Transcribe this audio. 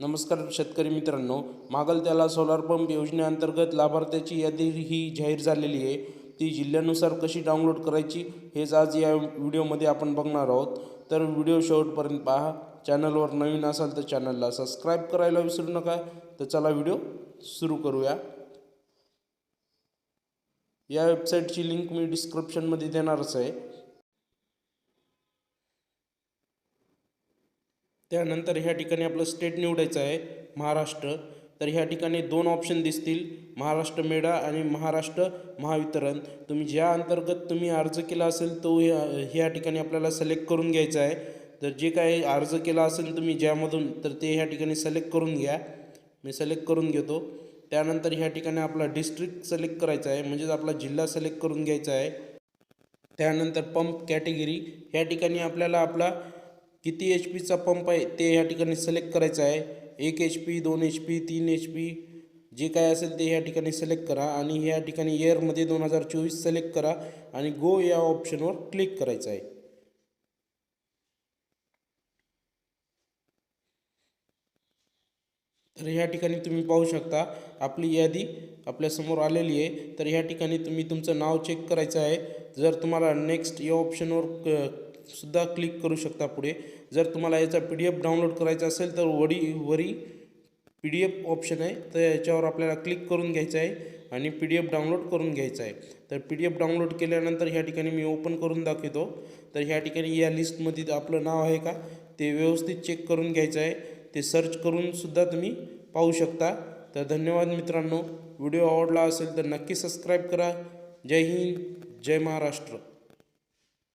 नमस्कार शेतकरी मित्रांनो मागल त्याला सोलार पंप योजनेअंतर्गत लाभार्थ्याची यादी ही जाहीर झालेली आहे. ती जिल्ह्यानुसार कशी डाउनलोड करायची हेच आज या व्हिडिओमध्ये आपण बघणार आहोत. तर व्हिडिओ शेवटपर्यंत पहा. चॅनलवर नवीन असाल तर चॅनलला सबस्क्राईब करायला विसरू नका. तर चला व्हिडिओ सुरू करूया. या वेबसाईटची लिंक मी डिस्क्रिप्शनमध्ये देणारच आहे. त्यानंतर ह्या ठिकाणी आपलं स्टेट निवडायचं आहे महाराष्ट्र. तर ह्या ठिकाणी दोन ऑप्शन दिसतील महाराष्ट्र मेडा आणि महाराष्ट्र महावितरण. तुम्ही ज्या अंतर्गत तुम्ही अर्ज केला असेल तो ह्या ह्या ठिकाणी आपल्याला सिलेक्ट करून घ्यायचा आहे. तर जे काही अर्ज केला असेल तुम्ही ज्यामधून तर ते ह्या ठिकाणी सिलेक्ट करून घ्या. मी सिलेक्ट करून घेतो. त्यानंतर ह्या ठिकाणी आपला डिस्ट्रिक्ट सिलेक्ट करायचा आहे म्हणजेच आपला जिल्हा सिलेक्ट करून घ्यायचा आहे. त्यानंतर पंप कॅटेगरी ह्या ठिकाणी आपल्याला आपला किती एच पीचा पंप आहे ते ह्या ठिकाणी सिलेक्ट करायचं आहे. एक एच पी दोन एच पी तीन एच पी जे काय असेल ते ह्या ठिकाणी सिलेक्ट करा आणि ह्या ठिकाणी इयरमध्ये दोन हजार चोवीस सिलेक्ट करा आणि गो या ऑप्शनवर क्लिक करायचं आहे. तर ह्या ठिकाणी तुम्ही पाहू शकता आपली यादी आपल्यासमोर आलेली आहे. तर ह्या ठिकाणी तुम्ही तुमचं नाव चेक करायचं आहे. जर तुम्हाला नेक्स्ट या ऑप्शनवर क सुद्धा क्लिक करू शकता पुढे. जर तुम्हाला याचा पी डी एफ डाउनलोड करायचा असेल तर वडी वरी पी डी एफ ऑप्शन आहे. तर याच्यावर आपल्याला क्लिक करून घ्यायचं आहे आणि पी डी एफ डाउनलोड करून घ्यायचं आहे. तर पी डी एफ डाउनलोड केल्यानंतर ह्या ठिकाणी मी ओपन करून दाखवतो. तर ह्या ठिकाणी या लिस्टमध्ये आपलं नाव आहे का? ते व्यवस्थित चेक करून घ्यायचं आहे. ते सर्च करूनसुद्धा तुम्ही पाहू शकता. तर धन्यवाद मित्रांनो. व्हिडिओ आवडला असेल तर नक्की सबस्क्राईब करा. जय हिंद. जय महाराष्ट्र.